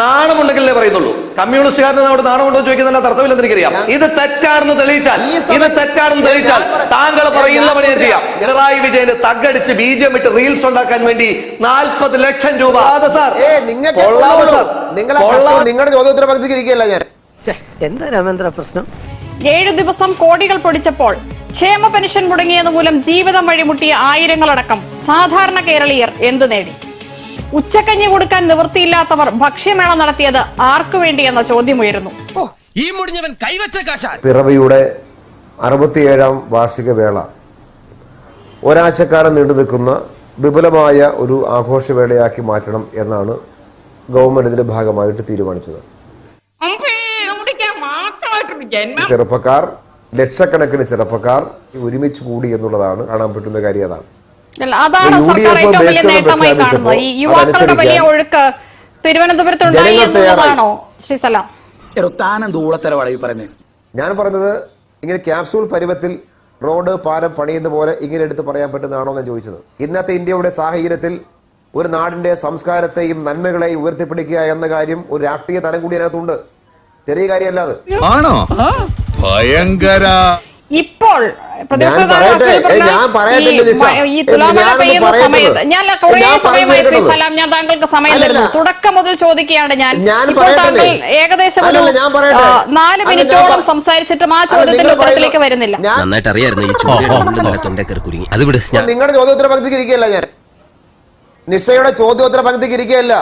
നാണമുണ്ടെങ്കിലേ പറയുന്നുള്ളൂ. കമ്മ്യൂണിസ്റ്റുകാരന് അവിടെ നാണമുണ്ടോ എന്ന് ചോദിക്കുന്നതിന് അർത്ഥമില്ലെന്ന് എനിക്കറിയാം. ഇത് തെറ്റാണെന്ന് തെളിയിച്ചാൽ ഇത് തെറ്റാണെന്ന് തെളിയിച്ചാൽ താങ്കൾ പറയുന്ന പണി ഞാൻ. ചെയ്യാം. പിണറായി വിജയന് തగ్గടിച്ച് ബീജം ഇട്ട് റീൽസ് ഉണ്ടാക്കാൻ വേണ്ടി നാൽപ്പത് ലക്ഷം രൂപ. സാർ. കൊള്ളാതെ സാർ. നിങ്ങളുടെ ചോദ്യോത്തര ഇരിക്കുകയല്ല ഞാൻ. എന്താ രാമേന്ദ്ര പ്രശ്നം? ഏഴു ദിവസം കോടികൾ പൊടിച്ചപ്പോൾ ക്ഷേമ പെൻഷൻ മുടങ്ങിയത് മൂലം ജീവിതം വഴിമുട്ടിയ ആയിരങ്ങളടക്കം സാധാരണ കേരളീയർ എന്തു നേടി? ഉച്ചക്കഞ്ഞി കൊടുക്കാൻ നിവൃത്തിയില്ലാത്തവർ ഭക്ഷ്യമേള നടത്തിയത് ആർക്കു വേണ്ടി എന്ന ചോദ്യം ഉയരുന്നു ഈ മുടിഞ്ഞവൻ കൈവച്ച പിറവിയുടെ അറുപത്തിയേഴാം വാർഷിക വേള. ഒരാഴ്ചക്കാലം നീണ്ടു നിൽക്കുന്ന വിപുലമായ ഒരു ആഘോഷവേളയാക്കി മാറ്റണം എന്നാണ് ഗവൺമെന്റ് ഇതിന്റെ ഭാഗമായിട്ട് തീരുമാനിച്ചത്. ചെറുപ്പക്കാർ ലക്ഷക്കണക്കിന് ചെറുപ്പക്കാർ ഒരുമിച്ച് കൂടി എന്നുള്ളതാണ് കാണാൻ പറ്റുന്ന കാര്യം അതാണ്. അതാണ് സർക്കാർ എഫ് ഏറ്റവും വലിയ നേട്ടമായി കാണുന്നത്. ഈ യുവാക്കളുടെ വലിയ ഒഴുക്ക് തിരുവനന്തപുരത്തുണ്ടായി എന്നുള്ളതാണോ ശ്രീ സലാം? ഞാൻ പറഞ്ഞത് ഇങ്ങനെ ക്യാപ്സൂൾ പരുവത്തിൽ റോഡ് പാലം പണിയുന്ന പോലെ ഇങ്ങനെ എടുത്ത് പറയാൻ പറ്റുന്നതാണോ ഞാൻ ചോദിച്ചത്. ഇന്നത്തെ ഇന്ത്യയുടെ സാഹചര്യത്തിൽ ഒരു നാടിന്റെ സംസ്കാരത്തെയും നന്മകളെയും ഉയർത്തിപ്പിടിക്കുക എന്ന കാര്യം ഒരു രാഷ്ട്രീയ തലം കൂടി അതിനകത്തുണ്ട്. ചെറിയ കാര്യമല്ലാതെ ആണോ? ഭയങ്കര. ഇപ്പോൾ ഞാൻ താങ്കൾക്ക് സമയം. തരുന്നു തുടക്കം മുതൽ ചോദിക്കുകയാണ് ഞാൻ. ഇപ്പോൾ താങ്കൾ ഏകദേശം ഒരു നാല് മിനിറ്റോളം സംസാരിച്ചിട്ടും ആ ചോദ്യത്തിന്റെ ഉത്തരത്തിലേക്ക് വരുന്നില്ല. ഞാൻ നന്നായിട്ട് അറിയായിരുന്നു നിങ്ങളുടെ ചോദ്യോത്തര പങ്ക്തിക്ക് ഇരിക്കുകയല്ല ഞാൻ. നിഷയുടെ ചോദ്യോത്തര പങ്ക്തിക്ക് ഇരിക്കുകയല്ല.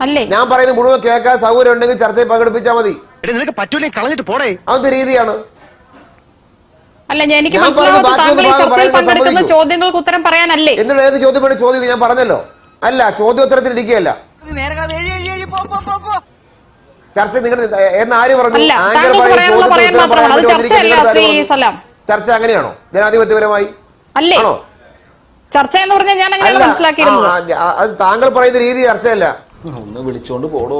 അല്ലേ? ഞാൻ പറയുന്നത് മുഴുവൻ കേൾക്കാൻ സൗകര്യം ഉണ്ടെങ്കിൽ ചർച്ചയിൽ പങ്കെടുപ്പിച്ചാൽ മതി. നിനക്ക് പറ്റൂലേ കളഞ്ഞിട്ട് പോടേ. അതൊരു രീതിയാണ്. അല്ല ഞാൻ- എനിക്ക് മനസ്സിലാവാത്ത താങ്കൾ ഈ ചർച്ചയിൽ പങ്കെടുക്കുന്ന ചോദ്യങ്ങൾക്ക് ഉത്തരം പറയാനല്ലേ? എന്നിട്ട് ഏത് ചോദ്യം വേണ്ടി ചോദിക്കും ഞാൻ പറഞ്ഞല്ലോ. അല്ല ചോദ്യോത്തരത്തിൽ ഇരിക്കുകയല്ല. ചർച്ച നിങ്ങൾ എന്ന് ആര് പറഞ്ഞു? ആങ്കർ പറയും. ചർച്ച അങ്ങനെയാണോ? ജനാധിപത്യപരമായി? അല്ലേ? ആണോ? ചർച്ച എന്ന് പറഞ്ഞാൽ ഞാൻ അങ്ങനെ മനസ്സിലാക്കിയിരുന്നത്. അത് താങ്കൾ പറയുന്ന രീതി ചർച്ചയല്ല. ഒന്ന് വിളിച്ചോണ്ട് പോടോ.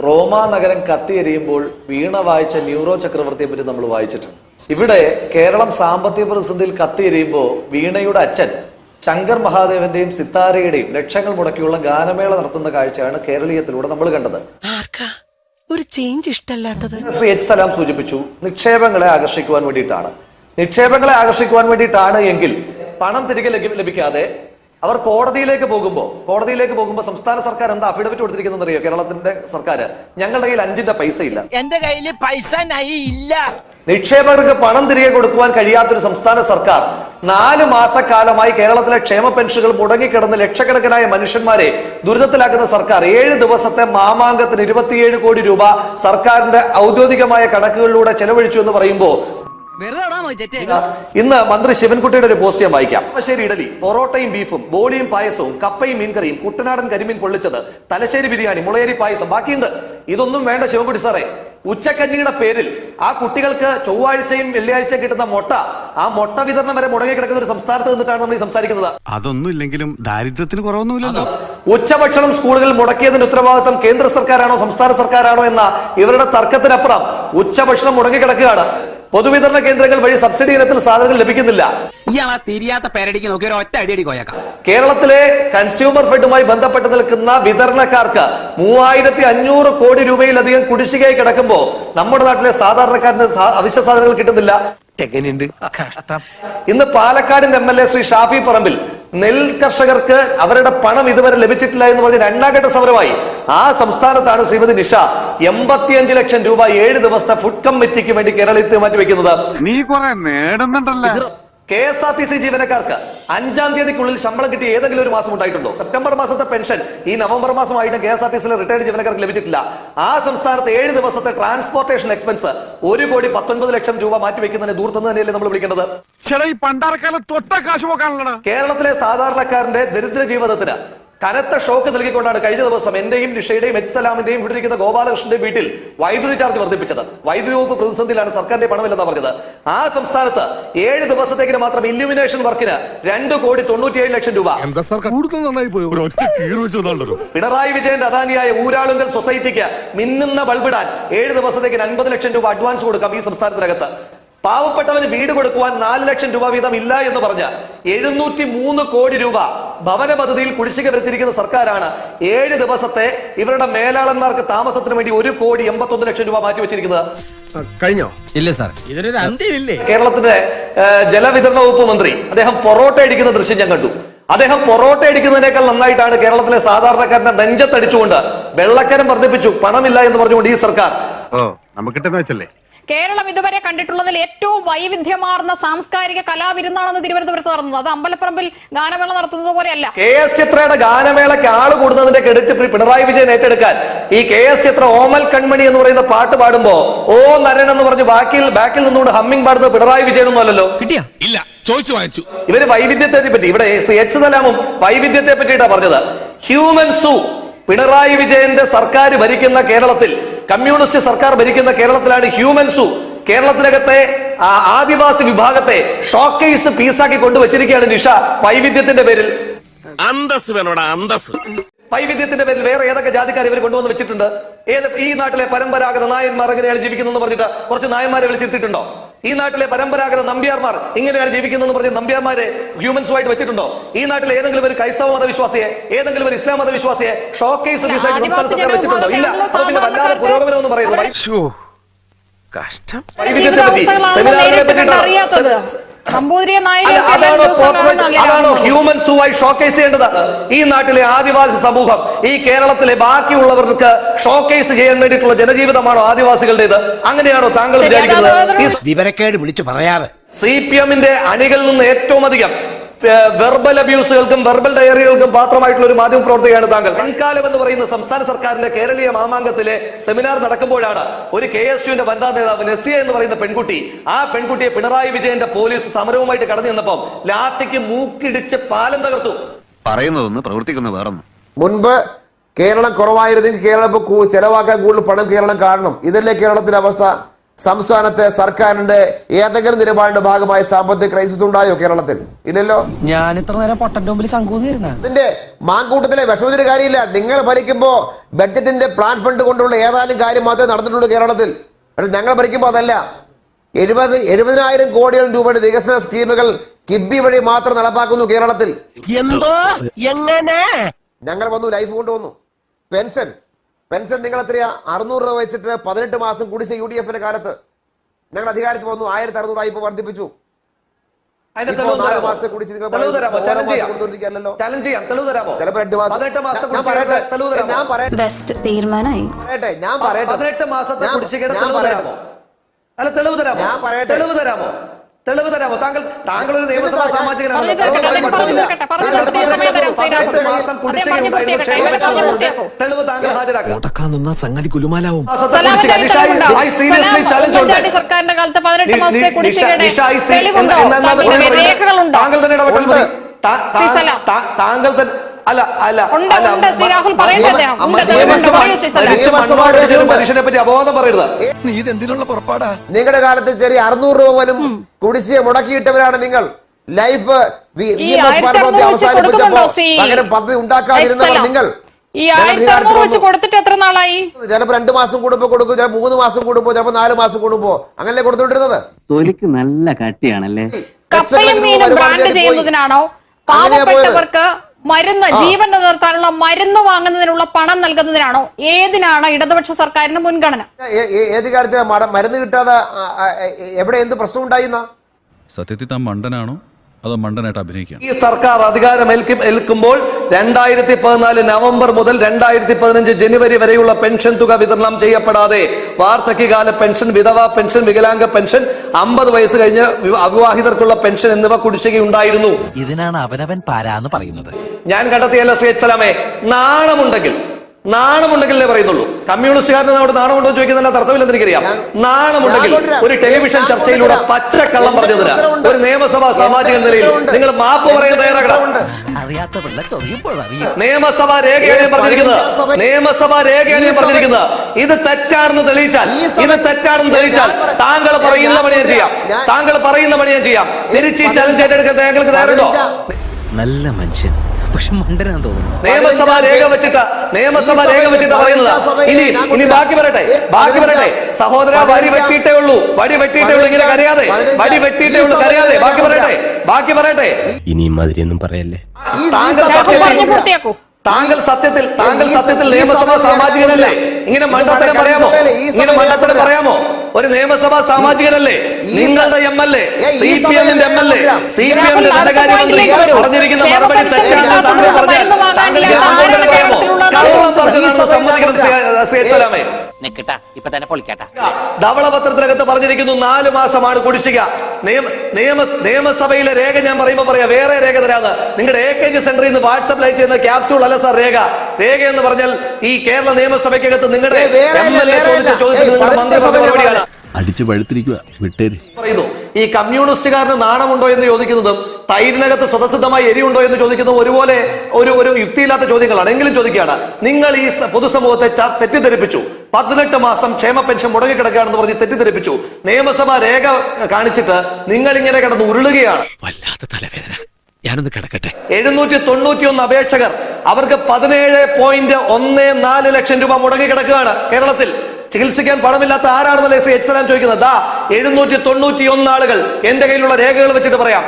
റോമാ നഗരം കത്തിയെരിയുമ്പോൾ വീണ വായിച്ച ന്യൂറോ ചക്രവർത്തിയെ പറ്റി നമ്മൾ വായിച്ചിട്ടുണ്ട്. ഇവിടെ കേരളം സാമ്പത്തിക പ്രതിസന്ധിയിൽ കത്തിയിരിയുമ്പോൾ വീണയുടെ അച്ഛൻ ശങ്കർ മഹാദേവന്റെയും സിത്താരയുടെയും ലക്ഷങ്ങൾ മുടക്കിയുള്ള ഗാനമേള നടത്തുന്ന കാഴ്ചയാണ് കേരളീയത്തിലൂടെ നമ്മൾ കണ്ടത്. ഒരു ചേഞ്ച് ഇഷ്ടമല്ലാത്തത്? ശ്രീ എച്ച് സലാം സൂചിപ്പിച്ചു നിക്ഷേപങ്ങളെ ആകർഷിക്കുവാൻ വേണ്ടിയിട്ടാണ്. നിക്ഷേപങ്ങളെ ആകർഷിക്കുവാൻ വേണ്ടിയിട്ടാണ് എങ്കിൽ പണം തിരികെ ലഭിക്കാതെ അവർ കോടതിയിലേക്ക് പോകുമ്പോൾ കോടതിയിലേക്ക് പോകുമ്പോൾ സംസ്ഥാന സർക്കാർ എന്താ അഫിഡവിറ്റ് കൊടുത്തിരിക്കുന്നത് അറിയോ? കേരളത്തിന്റെ സർക്കാർ ഞങ്ങളുടെ കയ്യിൽ അഞ്ചിന്റെ പൈസ ഇല്ല എന്റെ കയ്യിൽ പൈസ ഇല്ല. നിക്ഷേപകർക്ക് പണം തിരികെ കൊടുക്കുവാൻ കഴിയാത്തൊരു സംസ്ഥാന സർക്കാർ നാല് മാസക്കാലമായി കേരളത്തിലെ ക്ഷേമ പെൻഷനുകൾ മുടങ്ങിക്കിടന്ന് ലക്ഷക്കണക്കിനായ മനുഷ്യന്മാരെ ദുരിതത്തിലാക്കുന്ന സർക്കാർ ഏഴ് ദിവസത്തെ മാമാങ്കത്തിന് ഇരുപത്തിയേഴ് കോടി രൂപ സർക്കാരിന്റെ ഔദ്യോഗികമായ കണക്കുകളിലൂടെ ചെലവഴിച്ചു എന്ന് പറയുമ്പോൾ ഇന്ന് മന്ത്രി ശിവൻകുട്ടിയുടെ ഒരു പോസ്റ്റ് ഞാൻ വായിക്കാം. അമ്മശ്ശേരി ഇഡലി പൊറോട്ടയും ബീഫും ബോളിയും പായസവും കപ്പയും മീൻകറിയും കുട്ടനാടൻ കരിമീൻ പൊള്ളിച്ചത് തലശ്ശേരി ബിരിയാണി മുളയേരി പായസം ബാക്കിയുണ്ട്. ഇതൊന്നും വേണ്ട ശിവൻകുട്ടി സാറേ. ഉച്ചക്കഞ്ഞിയുടെ പേരിൽ ആ കുട്ടികൾക്ക് ചൊവ്വാഴ്ചയും വെള്ളിയാഴ്ചയും കിട്ടുന്ന മുട്ട ആ മുട്ട വിതരണം വരെ മുടങ്ങി കിടക്കുന്ന ഒരു സംസ്ഥാനത്ത് നിന്നിട്ടാണ് നമ്മൾ സംസാരിക്കുന്നത്. അതൊന്നും ഇല്ലെങ്കിലും ദാരിദ്ര്യത്തിന് കുറവൊന്നുമില്ലല്ലോ. ഉച്ചഭക്ഷണം സ്കൂളുകളിൽ മുടക്കിയതിന്റെ ഉത്തരവാദിത്തം കേന്ദ്ര സർക്കാരാണോ സംസ്ഥാന സർക്കാരാണോ എന്ന ഇവരുടെ തർക്കത്തിനപ്പുറം ഉച്ചഭക്ഷണം മുടങ്ങിക്കിടക്കുകയാണ് പൊതുവിതരണ കേന്ദ്രങ്ങൾ വഴി സബ്സിഡി ഇനത്തിൽ സാധനങ്ങൾ ലഭിക്കുന്നില്ല. ഇയാളാ തിരിയാത്ത പേരടിക്ക് നോക്കി ഒരു ഒറ്റ അടിയടി കോയക്കാം. കേരളത്തിലെ കൺസ്യൂമർ ഫെഡുമായി ബന്ധപ്പെട്ട് നിൽക്കുന്ന വിതരണക്കാർക്ക് മൂവായിരത്തി അഞ്ഞൂറ് കോടി രൂപയിലധികം കുടിശ്ശികയായി കിടക്കുമ്പോൾ നമ്മുടെ നാട്ടിലെ സാധാരണക്കാരന് അവശ്യ സാധനങ്ങൾ കിട്ടുന്നില്ല. എങ്ങനെയുണ്ട് കഷ്ടം. ഇന്ന് പാലക്കാടിന്റെ M L A Shri Shafi Parambil നെൽ കർഷകർക്ക് അവരുടെ പണം ഇതുവരെ ലഭിച്ചിട്ടില്ല എന്ന് പറഞ്ഞ് രണ്ടാംഘട്ട സമരമായി. ആ സംസ്ഥാനത്താണ് ശ്രീമതി നിഷ എൺപത്തിയഞ്ച് ലക്ഷം രൂപ ഏഴ് ദിവസത്തെ ഫുഡ് കമ്മിറ്റിക്ക് വേണ്ടി കേരളത്തിൽ മാറ്റിവെക്കുന്നത്. നീ കൊറേ നേടുന്നുണ്ടല്ലോ? K S R T C ജീവനക്കാർക്ക് അഞ്ചാം തീയതിക്കുള്ളിൽ ശമ്പളം കിട്ടിയ ഏതെങ്കിലും ഒരു മാസം ഉണ്ടായിട്ടുണ്ടോ? സെപ്റ്റംബർ മാസത്തെ പെൻഷൻ ഈ നവംബർ മാസമായിട്ട് കെ എസ് ആർ ടി സിയിലെ റിട്ടയർഡ് ജീവനക്കാർക്ക് ലഭിച്ചിട്ടില്ല. ആ സംസ്ഥാനത്ത് ഏഴ് ദിവസത്തെ ട്രാൻസ്പോർട്ടേഷൻ എക്സ്പെൻസ് ഒരു കോടി പത്തൊൻപത് ലക്ഷം രൂപ മാറ്റിവെക്കുന്നതിന് ദൂർത്തെന്ന് തന്നെയല്ലേ നമ്മൾ വിളിക്കേണ്ടത്? കേരളത്തിലെ സാധാരണക്കാരന്റെ ദരിദ്ര ജീവിതത്തിന് കനത്ത ഷോക്ക് നൽകിക്കൊണ്ടാണ് കഴിഞ്ഞ ദിവസം എന്റെയും നിഷയുടെയും എച്ച് സലാമിന്റെയും ഇവിടെ ഇരിക്കുന്ന ഗോപാലകൃഷ്ണന്റെയും വീട്ടിൽ വൈദ്യുതി ചാർജ് വർദ്ധിപ്പിച്ചത്. വൈദ്യുതി വകുപ്പ് പ്രതിസന്ധിയിലാണ് സർക്കാരിന്റെ പണമില്ലെന്ന് പറഞ്ഞത്. ആ സംസ്ഥാനത്ത് ഏഴ് ദിവസത്തേക്കിന് മാത്രം ഇല്യൂമിനേഷൻ വർക്കിന് രണ്ട് കോടി തൊണ്ണൂറ്റിയേഴ് ലക്ഷം രൂപ. പിണറായി വിജയന്റെ അദാനിയായ ഊരാളുങ്കൽ സൊസൈറ്റിക്ക് മിന്നുന്ന ബൾബിടാൻ ഏഴ് ദിവസത്തേക്കിന് അൻപത് ലക്ഷം രൂപ അഡ്വാൻസ് കൊടുക്കാം ഈ സംസ്ഥാനത്തിനകത്ത്. പാവപ്പെട്ടവന് വീട് കൊടുക്കുവാൻ നാല് ലക്ഷം രൂപ വീതം ഇല്ല എന്ന് പറഞ്ഞ എഴുന്നൂറ്റി മൂന്ന് കോടി രൂപ ഭവന പദ്ധതിയിൽ കുടിശ്ശിക വരുത്തിയിരിക്കുന്ന സർക്കാരാണ്. ഏഴ് ദിവസത്തെ ഇവരുടെ മേലാളന്മാർക്ക് താമസത്തിന് വേണ്ടി ഒരു കോടി എൺപത്തൊന്ന് ലക്ഷം രൂപ മാറ്റി വെച്ചിരിക്കുന്നത്. കഴിഞ്ഞോ? ഇല്ല സാർ. ഇതൊരു അന്ത്യമില്ലേ? കേരളത്തിന്റെ ജലവിതരണ വകുപ്പ് മന്ത്രി അദ്ദേഹം പൊറോട്ട അടിക്കുന്ന ദൃശ്യം ഞാൻ കണ്ടു. അദ്ദേഹം പൊറോട്ട അടിക്കുന്നതിനേക്കാൾ നന്നായിട്ടാണ് കേരളത്തിലെ സാധാരണക്കാരന്റെ നെഞ്ചത്തടിച്ചുകൊണ്ട് വെള്ളക്കരം വർദ്ധിപ്പിച്ചു. പണമില്ല എന്ന് പറഞ്ഞുകൊണ്ട് ഈ സർക്കാർ. ഓ നമുക്കിട്ടെന്ന് വെച്ചല്ലേ? കേരളം ഇതുവരെ കണ്ടിട്ടുള്ളതിൽ ഏറ്റവും വൈവിധ്യമാർന്ന സാംസ്കാരിക കലാവിരുന്നാണെന്ന് തിരുവനന്തപുരത്ത് നടന്നത്. അത് അമ്പലപ്പറമ്പിൽ ഗാനമേള നടത്തുന്നത് പോലെയല്ല. കെ എസ് ചിത്രയുടെ ഗാനമേളയ്ക്ക് ആൾ കൂടുന്നതിന്റെ ക്രെഡിറ്റ് പിണറായി വിജയൻ ഏറ്റെടുക്കാൻ. ഈ കെ എസ് ചിത്ര ഓമൽ കൺമണി എന്ന് പറയുന്ന പാട്ട് പാടുമ്പോ ഓ നരൻ എന്ന് പറഞ്ഞ് ബാക്കിൽ ബാക്കിൽ നിന്നുകൊണ്ട് ഹമ്മിങ് പാടുന്നത് പിണറായി വിജയൻ അല്ലല്ലോ. കിട്ടിയാ? ഇല്ല ചോദിച്ചു വാങ്ങിച്ചു. ഇവർ വൈവിധ്യത്തെ പറ്റി ഇവിടെ എച്ച് സലാമും വൈവിധ്യത്തെ പറ്റിയിട്ടാണ് പറഞ്ഞത്. ഹ്യൂമൻ സു പിണറായി വിജയന്റെ സർക്കാർ ഭരിക്കുന്ന കേരളത്തിൽ കമ്മ്യൂണിസ്റ്റ് സർക്കാർ ഭരിക്കുന്ന കേരളത്തിലാണ് ഹ്യൂമൻസു. കേരളത്തിനകത്തെ ആദിവാസി വിഭാഗത്തെ ഷോക്കേസ് പീസാക്കി കൊണ്ടുവച്ചിരിക്കുകയാണ് നിഷ. വൈവിധ്യത്തിന്റെ പേരിൽ. അന്തസ് വേണോടാ അന്തസ് വൈവിധ്യത്തിന്റെ പേരിൽ വേറെ ഏതൊക്കെ ജാതിക്കാർ ഇവർ കൊണ്ടുവന്ന് വെച്ചിട്ടുണ്ട്? ഏത് ഈ നാട്ടിലെ പരമ്പരാഗത നായന്മാർ എങ്ങനെയാണ് ജീവിക്കുന്നതെന്ന് പറഞ്ഞിട്ട് കുറച്ച് നായന്മാരെ വിളിച്ചിരുത്തിയിട്ടുണ്ടോ? ഈ നാട്ടിലെ പരമ്പരാഗത നമ്പ്യാർമാർ ഇങ്ങനെയാണ് ജീവിക്കുന്നതെന്ന് പറഞ്ഞ് നമ്പ്യാർമാരെ ഹ്യൂമൻസുമായിട്ട് വെച്ചിട്ടുണ്ടോ? ഈ നാട്ടിലെ ഏതെങ്കിലും ഒരു ക്രൈസ്തവ മതവിശ്വാസിയെ ഏതെങ്കിലും ഒരു ഇസ്ലാം മതവിശ്വാസിയെ ഷോക്കേസ് സംസ്ഥാന സർക്കാർ വെച്ചിട്ടുണ്ടോ? ഇല്ല. അപ്പൊ പിന്നെ വല്ലാതെ പുരോഗമനം എന്ന് പറയുന്നത്. കഷ്ടം. അതാണോ? ഹ്യൂമൻസുമായി ഷോക്കേസ് ചെയ്യേണ്ടത്? ഈ നാട്ടിലെ ആദിവാസി സമൂഹം ഈ കേരളത്തിലെ ബാക്കിയുള്ളവർക്ക് ഷോക്കേസ് ചെയ്യാൻ വേണ്ടിയിട്ടുള്ള ജനജീവിതമാണോ ആദിവാസികളുടേത്? അങ്ങനെയാണോ താങ്കൾ വിചാരിക്കുന്നത്? ഈ വിവരക്കേട് വിളിച്ചു പറയാറ്. സി പി എമ്മിന്റെ അണികളിൽ നിന്ന് ഏറ്റവും അധികം വെർബൽ അബ്യൂസുകൾക്കും വെർബൽ ഡയറികൾക്കും പാത്രമായിട്ടുള്ള ഒരു മാധ്യമ പ്രവർത്തകയാണ് താങ്കൾ. പിൻകാലം എന്ന് പറയുന്ന സംസ്ഥാന സർക്കാരിന്റെ കേരളീയ മാമാങ്കത്തിലെ സെമിനാർ നടക്കുമ്പോഴാണ് ഒരു കെ എസ് യുവിന്റെ വനിതാ നേതാവ് നസിയ എന്ന് പറയുന്ന പെൺകുട്ടി ആ പെൺകുട്ടിയെ പിണറായി വിജയന്റെ പോലീസ് സമരവുമായിട്ട് കടന്നു ചെന്നപ്പോ ലാത്തിക്ക് മൂക്കിടിച്ച് പാലം തകർത്തു. പറയുന്നതൊന്ന് പ്രവർത്തിക്കുന്ന വേറൊന്നും. മുൻപ് കേരളം കുറവായിരുന്നെങ്കിൽ കേരളം ഇപ്പോൾ കൂ- ചെലവാക്കാൻ കൂടുതൽ പണം കേരളം കാണണം. ഇതല്ലേ കേരളത്തിന്റെ അവസ്ഥ? സംസ്ഥാനത്തെ സർക്കാരിന്റെ ഏതെങ്കിലും നിലപാടിന്റെ ഭാഗമായി സാമ്പത്തിക ക്രൈസിസ് ഉണ്ടായോ കേരളത്തിൽ? ഇല്ലല്ലോ. ഞാൻ ഇത്ര നേരം പൊട്ടന്റെ മുമ്പിൽ ഇതിന്റെ മാങ്കൂട്ടത്തിലെ വിഷമത്തിന് കാര്യമില്ല. നിങ്ങൾ ഭരിക്കുമ്പോ ബഡ്ജറ്റിന്റെ പ്ലാൻ ഫണ്ട് കൊണ്ടുള്ള ഏതാനും കാര്യം മാത്രമേ നടന്നിട്ടുള്ളൂ കേരളത്തിൽ. പക്ഷെ ഞങ്ങൾ ഭരിക്കുമ്പോൾ അതല്ല. എഴുപത് എഴുപതിനായിരം കോടിയോളം രൂപയുടെ വികസന സ്കീമുകൾ കിബി വഴി മാത്രം നടപ്പാക്കുന്നു കേരളത്തിൽ. എന്തോ? എങ്ങനെ? ഞങ്ങൾ വന്നു ലൈഫ് കൊണ്ടുവന്നു. പെൻഷൻ. പെൻഷൻ നിങ്ങൾ എത്രയാ അറുന്നൂറ് രൂപ വെച്ചിട്ട് പതിനെട്ട് മാസം കുടിശ്ശ യു ഡി എഫിന്റെ കാലത്ത്. ഞങ്ങൾ അധികാരത്തിൽ വന്നു ആയിരത്തി അറുന്നൂറായി ആയി വർദ്ധിപ്പിച്ചു. കുടിശ്ശിക ഞാൻ പറയട്ടെ. കുടിശ്ശികയുടെ തെളിവ് തരാമോ? ഞാൻ പറയട്ടെ. തെളിവ് തരാമോ? താങ്കൾ താങ്കൾ ഒരു നിയമസഭാ സാമാജികനാണ്. സാമാജികനാണല്ലോ തെളിവ് താങ്കൾ ഹാജരാക്കാം സംഗതി കുലുമാലാവും. സർക്കാരിന്റെ കാലത്ത് പതിനെട്ട് മാസത്തെ കുടിശ്ശികയുടെ തന്നെ താങ്കൾ തന്നെ മനുഷ്യനെ പറ്റി അപവാദം പറയരുത്. നീ പുറപ്പാടാ? നിങ്ങളുടെ കാലത്ത് ചെറിയ അറുന്നൂറ് രൂപ പോലും കുടിശ്ശിക മുടക്കിയിട്ടവരാണ് നിങ്ങൾ. ലൈഫ് അവസാനിപ്പിച്ചപ്പോ പകരം പദ്ധതി ഉണ്ടാക്കാതിരുന്നവർ നിങ്ങൾ. ചിലപ്പോ രണ്ടു മാസം കൂടുമ്പോ കൊടുക്കും ചിലപ്പോ മൂന്ന് മാസം കൂടുമ്പോ ചിലപ്പോ നാല് മാസം കൂടുമ്പോ. അങ്ങനല്ലേ കൊടുത്തോണ്ടിരുന്നത് തൊലിക്ക് നല്ല കട്ടിയാണല്ലേ? കപ്പയും മീനും ബ്രാൻഡ് ചെയ്യുന്നതിനാണോ? പാവപ്പെട്ടവർക്ക് മരുന്ന് ജീവൻ നിലനിർത്താനുള്ള മരുന്ന് വാങ്ങുന്നതിനുള്ള പണം നൽകുന്നതിനാണോ? ഏതിനാണ് ഇടതുപക്ഷ സർക്കാരിന് മുൻഗണന? ഏത് കാര്യത്തിലാണ് മരുന്ന് കിട്ടാതെ എവിടെ എന്ത് പ്രശ്നം ഉണ്ടായിരുന്ന സത്യത്തിൽ താൻ മണ്ടനാണോ? അതോ മണ്ടനായിട്ട് അഭിനയിക്കുകയാണ്. ഈ സർക്കാർ അധികാരം ഏൽക്കും ഏൽക്കുമ്പോൾ രണ്ടായിരത്തി പതിനാല് നവംബർ മുതൽ രണ്ടായിരത്തി പതിനഞ്ച് ജനുവരി വരെയുള്ള പെൻഷൻ തുക വിതരണം ചെയ്യപ്പെടാതെ വാർദ്ധക്യകാല പെൻഷൻ വിധവ പെൻഷൻ വികലാംഗ പെൻഷൻ അമ്പത് വയസ്സ് കഴിഞ്ഞ അവിവാഹിതർക്കുള്ള പെൻഷൻ എന്നിവ കുടിശ്ശികയുണ്ടായിരുന്നു. ഇതിനാണ് അവനവൻ പാരാന്ന് പറയുന്നത്. ഞാൻ കണ്ടെത്തിയല്ല സി സലാമേ നാണമുണ്ടെങ്കിൽ നാണമുണ്ടെങ്കിലേ പറയുന്നുള്ളൂ. കമ്മ്യൂണിസ്റ്റുകാരൻ അവിടെ നാണമുണ്ടോ ചോദിക്കുന്നില്ല ചോദിക്കുന്നതിന്റെ അർത്ഥമില്ലെന്ന് എനിക്കറിയാം. നാണമുണ്ടെങ്കിൽ ഒരു ടെലിവിഷൻ ചർച്ചയിലൂടെ. പച്ചക്കള്ളം പറഞ്ഞു തരാം ഒരു നിയമസഭാ സാമാജിക നിലയിൽ നിങ്ങൾ മാപ്പ് പറയാൻ തയ്യാറാകണം പിള്ള നിയമസഭാ രേഖയാണ് ഞാൻ പറഞ്ഞിരിക്കുന്നത്. നിയമസഭാ രേഖയാണ് പറഞ്ഞിരിക്കുന്നത്. ഇത് തെറ്റാണെന്ന് തെളിയിച്ചാൽ ഇത് തെറ്റാണെന്ന് തെളിയിച്ചാൽ താങ്കൾ പറയുന്ന പണി ഞാൻ ചെയ്യാം. താങ്കൾ പറയുന്ന പണി ഞാൻ ചെയ്യാം. തിരിച്ച് ചലഞ്ച് ഏറ്റെടുക്കാൻ താങ്കൾക്ക് തയ്യാറുണ്ടോ നല്ല മനുഷ്യൻ. പക്ഷെ മണ്ടനാന്ന് തോന്നുന്നു. നിയമസഭ രേഖ വെച്ചിട്ട് നിയമസഭ രേഖ വെച്ചിട്ട് പറയുന്നത്. ഇനി ഇനി ബാക്കി വരട്ടെ ബാക്കി വരട്ടെ സഹോദര വരി വെട്ടിയിട്ടേ ഉള്ളൂ വരി വെട്ടിയിട്ടേ ഉള്ളൂ ഇങ്ങനെ കരയാതെ. വരി വെട്ടിയിട്ടേ ഉള്ളൂ കരയാതെ. ബാക്കി പറയട്ടെ ബാക്കി പറയട്ടെ. ഇനി മാതിരി ഒന്നും പറയല്ലേ? താങ്കൾ സത്യത്തിൽ താങ്കൾ സത്യത്തിൽ താങ്കൾ സത്യത്തിൽ നിയമസഭാ സാമാജികനല്ലേ? ഇങ്ങനെ മണ്ടത്തരം പറയാമോ? ഇങ്ങനെ മണ്ടത്തരം പറയാമോ? ഒരു നിയമസഭാ സാമാജികനല്ലേ? നിങ്ങളുടെ M L A C P എമ്മിന്റെ M L A C P എമ്മിന്റെ ധനകാര്യമന്ത്രി പറഞ്ഞിരിക്കുന്ന മറുപടി തെറ്റാണെന്ന് താങ്കൾ പറഞ്ഞാൽ താങ്കൾ പറയാമോ സമ്മതിക്കണം സലാമേ നിക്കട്ടാ ഇപ്പൊ തന്നെ പൊളിക്കട്ടാ. ധവളപത്രത്തിനകത്ത് പറഞ്ഞിരിക്കുന്നു നാല് മാസമാണ് കുടിശ്ശിക. നിയമ നിയമ നിയമസഭയിലെ രേഖ ഞാൻ പറയുമ്പോൾ പറയാം വേറെ രേഖ തരാന്ന്. നിങ്ങളുടെ എ കെ ജി സെന്ററിൽ നിന്ന് വാട്സപ്പിൽ ചെയ്യുന്ന ക്യാപ്സ്യൂൾ അല്ല സാർ രേഖ. രേഖ എന്ന് പറഞ്ഞാൽ ഈ കേരള നിയമസഭയ്ക്കകത്ത് നിങ്ങളുടെ ചോദിച്ച. ചോദ്യത്തിന് അടിച്ചു പഴുത്തിരിക്കുക വിട്ടേര്. പറയുന്നു ഈ കമ്മ്യൂണിസ്റ്റുകാരന് നാണമുണ്ടോ എന്ന് ചോദിക്കുന്നതും തൈരിനകത്ത് സ്വതസിദ്ധമായി എരിയുണ്ടോ എന്ന് ചോദിക്കുന്നത് ഒരുപോലെ ഒരു ഒരു യുക്തിയില്ലാത്ത ചോദ്യങ്ങളാണ്. എങ്കിലും ചോദിക്കുകയാണ് നിങ്ങൾ ഈ പൊതുസമൂഹത്തെ തെറ്റിദ്ധരിപ്പിച്ചു. പതിനെട്ട് മാസം ക്ഷേമ പെൻഷൻ മുടങ്ങിക്കിടക്കുകയാണെന്ന് പറഞ്ഞ് തെറ്റിദ്ധരിപ്പിച്ചു. നിയമസഭ രേഖ കാണിച്ചിട്ട് നിങ്ങൾ ഇങ്ങനെ കിടന്ന് ഉരുളുകയാണ്. വല്ലാത്ത തലവേദന. ഞാനൊന്ന് കിടക്കട്ടെ. എഴുന്നൂറ്റി തൊണ്ണൂറ്റി ഒന്ന് അപേക്ഷകർ അവർക്ക് പതിനേഴ് പോയിന്റ് ഒന്ന് നാല് ലക്ഷം രൂപ മുടങ്ങി കിടക്കുകയാണ് കേരളത്തിൽ. ചികിത്സിക്കാൻ പണമില്ലാത്ത ആരാണെന്നല്ലേ എസ് എച്ച് സലാം ചോദിക്കുന്നത്? ദാ എഴുന്നൂറ്റി തൊണ്ണൂറ്റി ഒന്ന് ആളുകൾ എന്റെ കയ്യിലുള്ള രേഖകൾ വെച്ചിട്ട് പറയാം.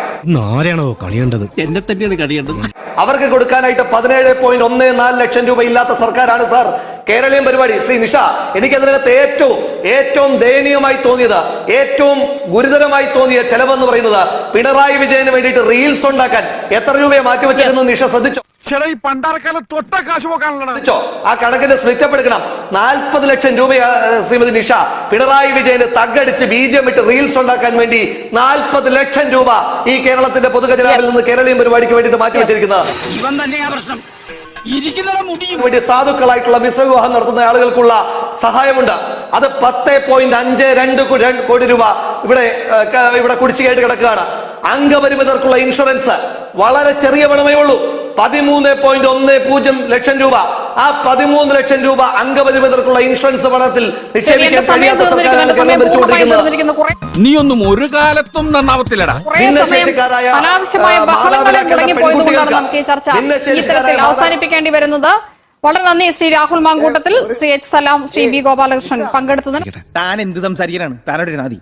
ആരെയാണോ കണിയേണ്ടത് എന്നെ തന്നെയാണ് കണിയേണ്ടത് അവർക്ക് കൊടുക്കാനായിട്ട് പതിനേഴ് പോയിന്റ് ഒന്ന് നാല് ലക്ഷം രൂപ ഇല്ലാത്ത സർക്കാരാണ് സാർ. കേരളീയം പരിപാടി. ശ്രീ നിഷ എനിക്ക് അതിനകത്ത് ഏറ്റവും ഏറ്റവും ദയനീയമായി തോന്നിയത് ഏറ്റവും ഗുരുതരമായി തോന്നിയ ചെലവെന്ന് പറയുന്നത് പിണറായി വിജയന് വേണ്ടിയിട്ട് റീൽസ് ഉണ്ടാക്കാൻ എത്ര രൂപയെ മാറ്റിവെച്ചിരുന്നു നിഷ ശ്രദ്ധിച്ചോ? ശ്രദ്ധിച്ചോ ആ കണക്കിന്റെ സ്പ്ലിറ്റ് അപ്പ് എടുക്കണം. നാൽപ്പത് ലക്ഷം രൂപ ശ്രീമതി നിഷ. പിണറായി വിജയന് തగ్గടിച്ച് ബീജം ഇട്ട് റീൽസ് ഉണ്ടാക്കാൻ വേണ്ടി നാൽപ്പത് ലക്ഷം രൂപ ഈ കേരളത്തിന്റെ പൊതുഖജനാവിൽ നിന്ന് കേരളീയം പരിപാടിക്ക് വേണ്ടിയിട്ട് മാറ്റിവെച്ചിരിക്കുന്നത് ഇവൻ തന്നെയാ പ്രശ്നം. വേണ്ടി സാധുക്കളായിട്ടുള്ള മിശ്രവിവാഹം നടത്തുന്ന ആളുകൾക്കുള്ള സഹായമുണ്ട്. അത് പത്ത് പോയിന്റ് അഞ്ച് രണ്ട് കോടി രൂപ ഇവിടെ ഇവിടെ കുടിച്ചു ഇവിടെ കുടിശ്ശികയായിട്ട് കിടക്കുകയാണ്. അംഗപരിമിതർക്കുള്ള ഇൻഷുറൻസ് വളരെ ചെറിയ പണമേ ഉള്ളൂ. പതിമൂന്ന് പോയിന്റ് ഒന്ന് പൂജ്യം ലക്ഷം രൂപ. ആ പതിമൂന്ന് ലക്ഷം രൂപ അംഗപരിമിതർക്കുള്ള ഇൻഷുറൻസ് പണത്തിൽ നിക്ഷേപിക്കാൻ കഴിയാത്ത സർക്കാരാണ് കേരളം സമയം ഭരിച്ചുകൊണ്ടിരിക്കുന്നത് നീ ഒന്നും ഒരു കാലത്തും നന്നാവത്തില്ലടാ. ഭിന്നശേഷിക്കാരായ, പെൺകുട്ടികൾക്ക് അവസാനിപ്പിക്കേണ്ടി വരുന്നത്. വളരെ നന്ദി ശ്രീ രാഹുൽ മാങ്കൂട്ടത്തിൽ ശ്രീ എച്ച് സലാം ശ്രീ ബി ഗോപാലകൃഷ്ണൻ പങ്കെടുത്തത് താൻ എന്ത് സംസാരിക്കാനാണ്? താനോട് നാദി.